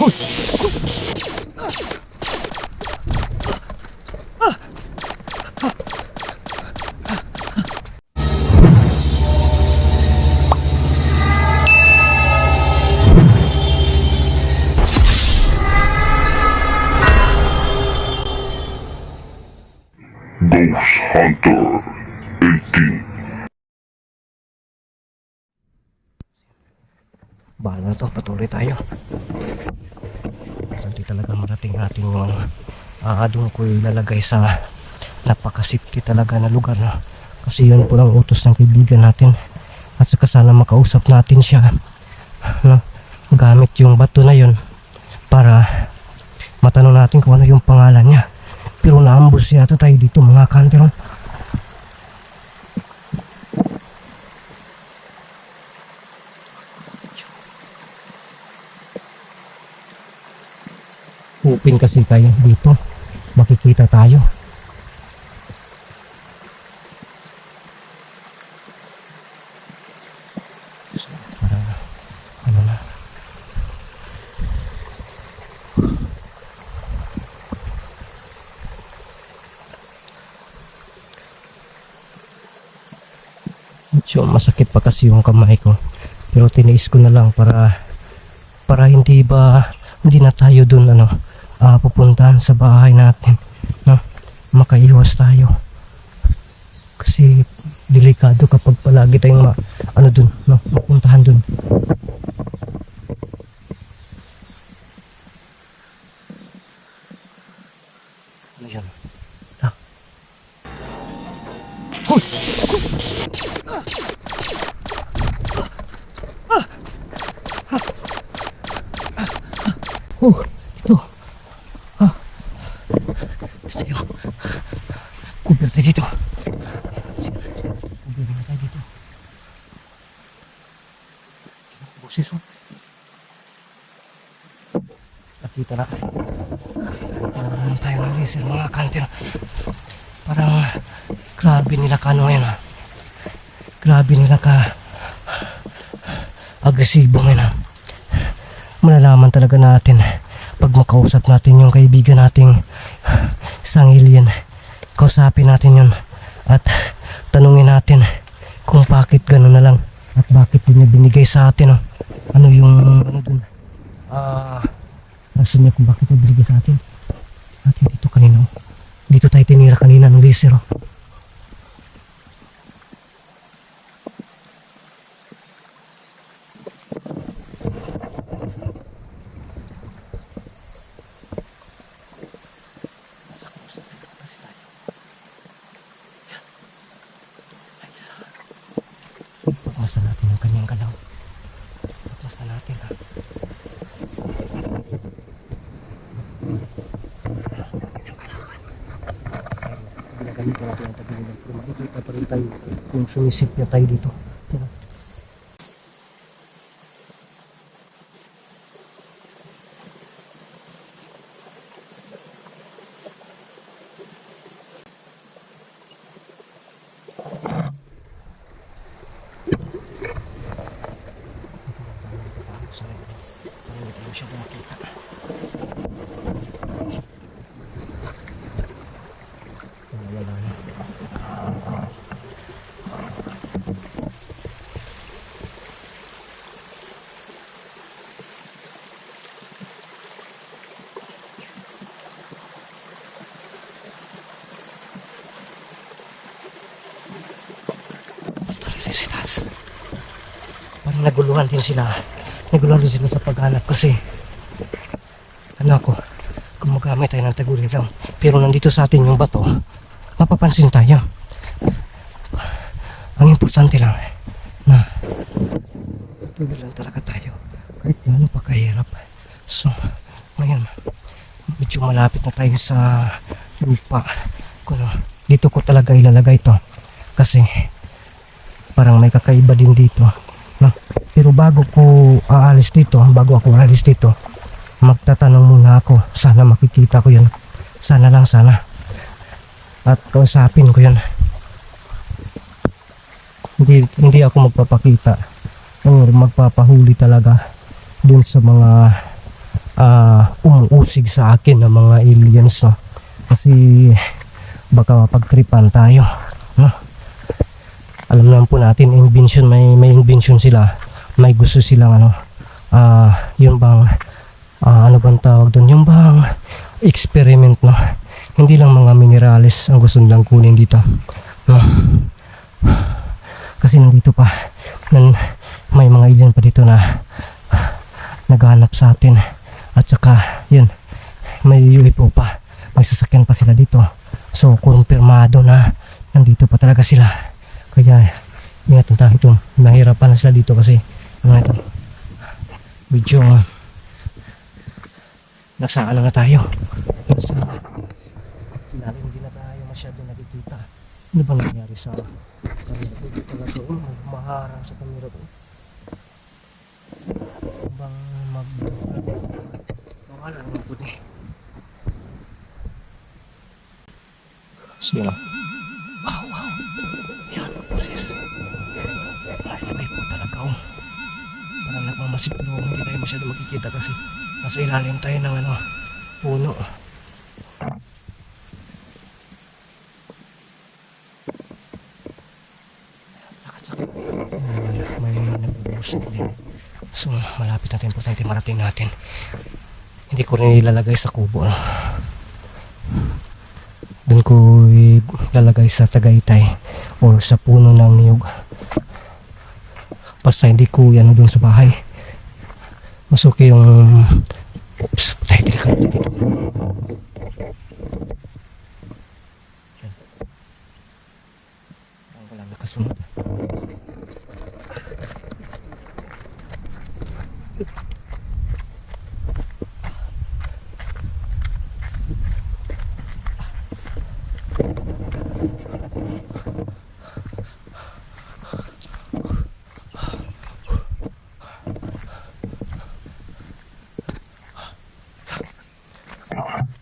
Ghost Hunter 18. Bahala na to, patuloy tayo. Hindi talaga marating ating yung uh, doon ko ilalagay sa napaka-safety talaga na lugar na kasi yun po lang utos ng kaibigan natin at saka sana makausap natin siya no? gamit yung bato na yun para matanong natin kung ano yung pangalan niya pero naambus yata tayo dito mga kanter open kasi tayo dito. Makikita tayo. So, masakit pa kasi yung kamay ko. Pero tiniis ko na lang para para hindi ba hindi na tayo dun ano ah, pupuntahan sa bahay natin no? Makaiwas tayo. Kasi delikado kapag palagi tayong ma, ano dun no? Mapuntahan dun ano yan ah. Hoy! Oh, ito. Ah. Sa'yo. Cover tayo dito. Cover na tayo dito. Boses oh. Nakita na. Parang tayo ng laser mga kanter. Parang grabe nila ka ano yan ah. Grabe nila ka agresibo ngayon ah malalaman talaga natin pag makausap natin yung kaibigan nating isang alien kausapin natin yun at tanungin natin kung bakit gano'n na lang at bakit din niya binigay sa atin oh. ano yung ano dun ah rason niya kung bakit niya binigay sa atin at dito kanina oh. dito tayo tinira kanina ng laser oh. Basta natin ang kanyang galaw. Basta natin ha. Ginagamit natin ang tabi. Pero makikita pa rin tayo kung sumisip niya tayo dito. Tira. Sa akin. Parang hindi tayo siya makita. Wala na. Tuloy sa taas. Parang naguluhan din sila. Naguluhan din sila sa paghanap kasi ano ako, gumagamit tayo ng taguliraw. Pero nandito sa atin yung bato, mapapansin tayo. Ang importante lang na patuloy lang talaga tayo kahit gaano pa kahirap. So, ngayon, medyo malapit na tayo sa lupa. Dito ko talaga ilalagay to kasi parang may kakaiba din dito. No? Pero bago ko aalis dito, bago ako aalis dito, magtatanong muna ako. Sana makikita ko yun. Sana lang sana. At kausapin ko yun. Hindi, hindi ako magpapakita or magpapahuli talaga dun sa mga ah, umuusig sa akin ng mga aliens no? kasi baka mapagtripan tayo no? Alam naman po natin invention may may invention sila. May gusto silang ano ah yun bang ah, ano bang tawag doon yung bang experiment no? Hindi lang mga minerales ang gusto nilang kunin dito no? Kasi nandito pa nan may mga alien pa dito na naghanap sa atin. At saka yun may UFO pa. May sasakyan pa sila dito. So kumpirmado na nandito pa talaga sila kaya ingatan tayo ito nahirapan na sila dito kasi ano ito medyo nasa ano na tayo nasa ilalim hindi na tayo masyado nakikita ano bang nangyari sa dito talaga ito maharang sa kamera ko Ano bang mag wala naman po eh sige na yan boses ay po talaga oh. Parang nagmamasid pero hindi tayo masyado makikita kasi nasa ilalim tayo ng ano puno. Sakit sakit may nagbubusog din. So malapit natin importante marating natin. Hindi ko rin ilalagay sa kubo no? doon ko ilalagay sa tagaytay or sa puno ng niyog. Basta hindi ko yan doon sa bahay. Mas okay yung oops tayo delikado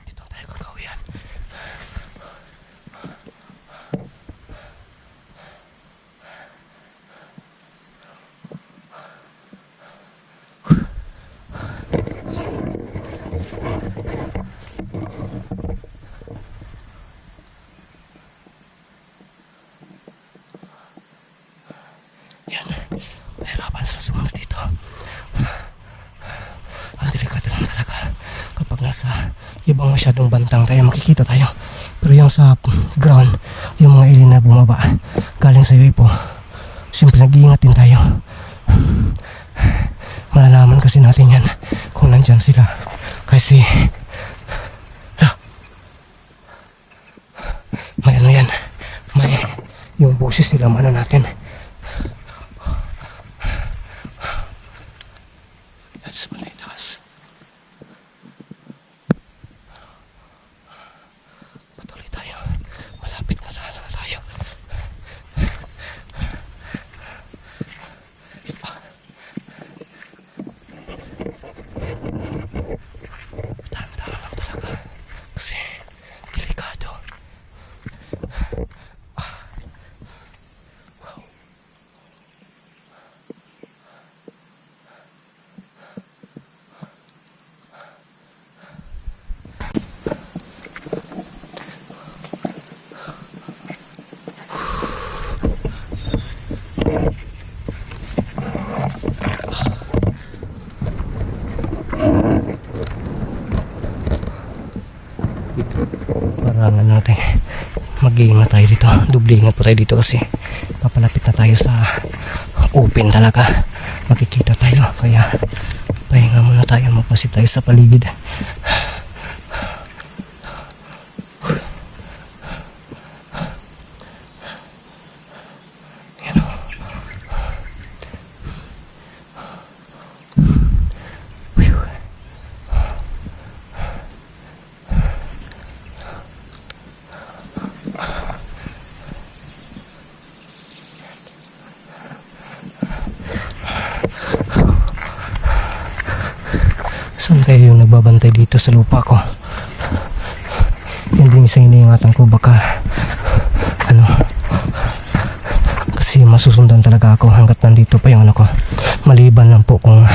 dito tayo kakawian yan mahirapan sa sumunod dito delikado lang talaga kapag nasa ibang masyadong bantang tayo makikita tayo pero yung sa ground yung mga alien na bumaba galing sa UFO siyempre nag-iingat din tayo malalaman kasi natin yan kung nandyan sila kasi Hala. may ano yan may yung boses nila ano natin That's what it does. Patuloy tayo. Malapit na sana na tayo. Dami-dami lang talaga. Kasi delikado. parang ano natin mag-iingat tayo dito. Doble ingat po tayo dito kasi papalapit na tayo sa open talaga. Makikita tayo. Kaya pahinga muna tayo. Magpasit tayo sa paligid Saan kayo yung nagbabantay dito sa lupa ko? Yun din isang iniingatan ko baka ano kasi masusundan talaga ako hanggat nandito pa yung ano ko maliban lang po kung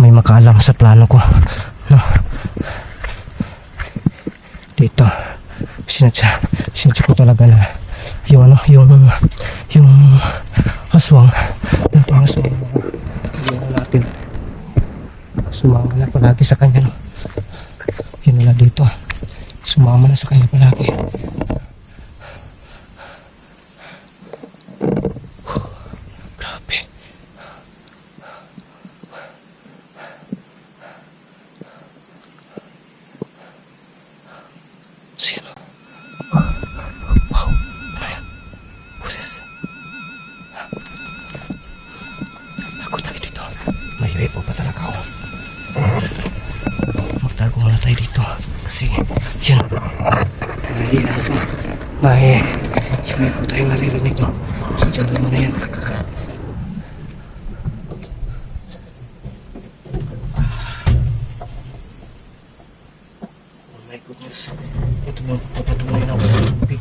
may makaalam sa plano ko. No? Dito. Sinadya, sinadya ko talaga na yung ano, yung yung aswang. Dito ang aswang. Hindi na natin. Sumama na palagi sa kanya. No? Yun wala dito. Sumama na sa kanya palagi. Kasi. May ano po. May, sige po tayo naririnig no. Sadyaan mo na yan. Oh my goodness. Ito yung papatunay na walang tubig.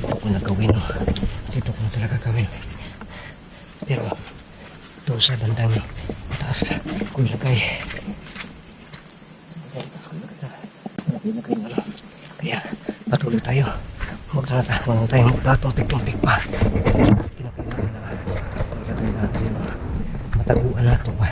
Dito ko na gawin. no. Dito ko na talaga gawin. Pero, doon sa bandang taas, ko ilagay. Ilagay na lang. Kaya, patuloy tayo. Na tayo, huwag na tayo magtatumpik-tumpik pa. Kinakailangan na ilagay natin yung mataguan na ito pa.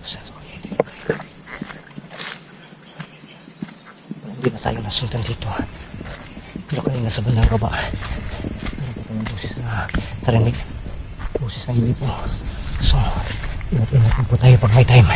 Sa Hindi nasundan dito. Pero kanina sa bandang baba, meron pa tayong boses na narinig. Boses ng UFO. So, inapin natin po tayo pag may time.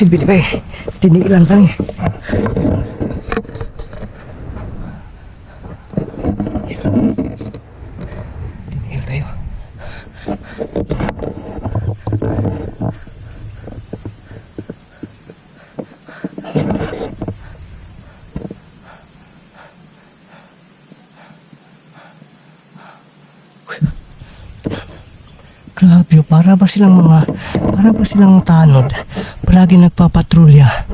Silbi ni Bay. Tinigilan tayo. Tinigil tayo. Grabe, para ba silang mga, para ba silang tanod, palagi nagpapatrolya.